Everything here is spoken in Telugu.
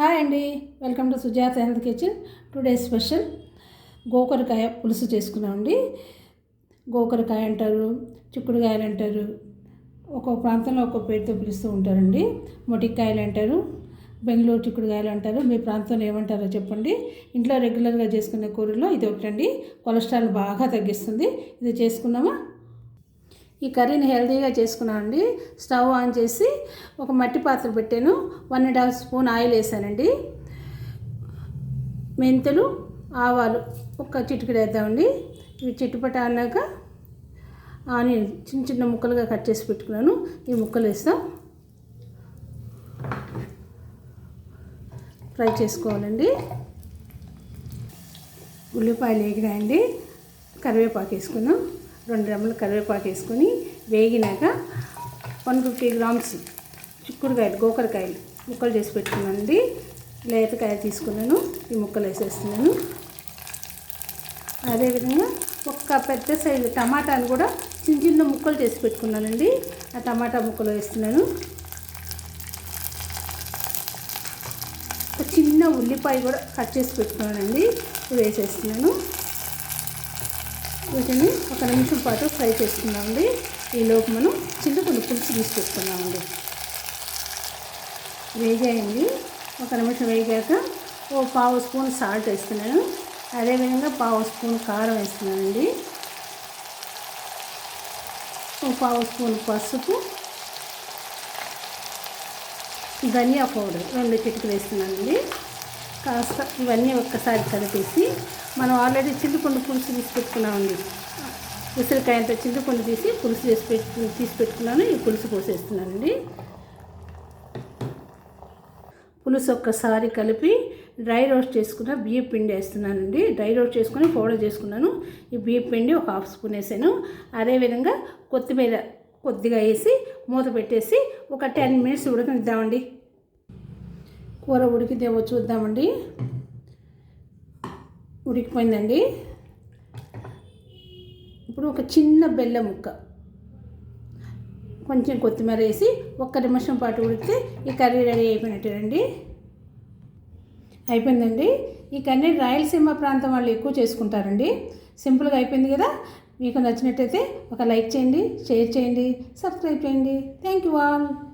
హాయ్ అండి. Welcome to Sujatha health kitchen. Today special గోకరకాయ పులుసు చేసుకున్నామండి గోకరకాయ అంటారు చిక్కుడుకాయలు అంటారు ఒక్కొక్క ప్రాంతంలో ఒక్కొక్క పేరుతో పిలుస్తూ ఉంటారండి. మొటిక్కాయలు అంటారు బెంగళూరు చిక్కుడుకాయలు అంటారు. మీ ప్రాంతంలో ఏమంటారో చెప్పండి. ఇంట్లో రెగ్యులర్గా చేసుకునే కూరలో ఇది ఒకటండి. కొలెస్ట్రాల్ బాగా తగ్గిస్తుంది. ఇది చేసుకున్నామా? ఈ కర్రీని హెల్తీగా చేసుకున్నానండి స్టవ్ ఆన్ చేసి ఒక మట్టి పాత్ర పెట్టాను. One and half spoon oil వేసానండి. మెంతులు ఆవాలు ఒక చిటికెడు వేద్దామండి. ఇవి చిట్టుపట అన్నాక ఆనియన్ చిన్న చిన్న ముక్కలుగా కట్ చేసి పెట్టుకున్నాను. ఈ ముక్కలు వేస్తాం. ఫ్రై చేసుకోవాలండి. ఉల్లిపాయలు వేగినాయండి. కరివేపాకు వేసుకుందాం రెండు రెమ్మలు కరివేపాకు వేసుకొని వేగినాక వన్ ఫిఫ్టీ గ్రామ్స్ చిక్కుడుకాయలు గోకరకాయలు ముక్కలు చేసి పెట్టుకున్నానండి. లేతకాయ తీసుకున్నాను ఈ ముక్కలు వేసేస్తున్నాను. అదేవిధంగా ఒక పెద్ద సైజు టమాటాను కూడా చిన్న చిన్న ముక్కలు చేసి పెట్టుకున్నానండి. ఆ టమాటా ముక్కలు వేస్తున్నాను. ఒక చిన్న ఉల్లిపాయ కూడా కట్ చేసి పెట్టుకున్నానండి. వేసేస్తున్నాను. వీటిని ఒక నిమిషం పాటు ఫ్రై చేసుకుందామండి. ఈలోపు మనం చింతపండు పులుసు తీసి వేగాయండి. ఒక నిమిషం వేగాక ఓ పావు స్పూన్ సాల్ట్ వేస్తున్నాను. అదేవిధంగా పావు స్పూన్ కారం వేస్తున్నానండి. ఓ పావు స్పూన్ పసుపు. ధనియా పౌడర్ రెండు చిటికలు వేస్తున్నానండి. కాస్త ఇవన్నీ ఒక్కసారి కలిపేసి మనం ఆల్రెడీ చింతపండు పులుసు తీసి పెట్టుకున్నామండి. ఉసిరికాయంతో చింతపండు తీసి పులుసు చేసి పెట్టు తీసి పెట్టుకున్నాను. ఈ పులుసు పోసేస్తున్నానండి. పులుసు ఒక్కసారి కలిపి డ్రై రోస్ట్ చేసుకున్న బియ్య పిండి వేస్తున్నానండి. డ్రై రోస్ట్ చేసుకుని పౌడర్ చేసుకున్నాను. ఈ బియ్య పిండి ఒక హాఫ్ స్పూన్ వేసాను. అదేవిధంగా కొత్తిమీర కొద్దిగా వేసి మూత పెట్టేసి ఒక టెన్ మినిట్స్ ఉడకనిద్దామండి. కూర ఉడికిదేమో చూద్దామండి. ఉడికిపోయిందండి. ఇప్పుడు ఒక చిన్న బెల్లం ముక్క. కొంచెం కొత్తిమీర వేసి ఒక్క నిమిషం పాటు ఉడికితే ఈ కర్రీ రెడీ అయిపోయినట్టేనండి. అయిపోయిందండి. ఈ కర్రీ రాయలసీమ ప్రాంతం వాళ్ళు ఎక్కువ చేసుకుంటారండి. సింపుల్గా అయిపోయింది కదా? మీకు నచ్చినట్టయితే ఒక లైక్ చేయండి షేర్ చేయండి సబ్స్క్రైబ్ చేయండి. Thank you all.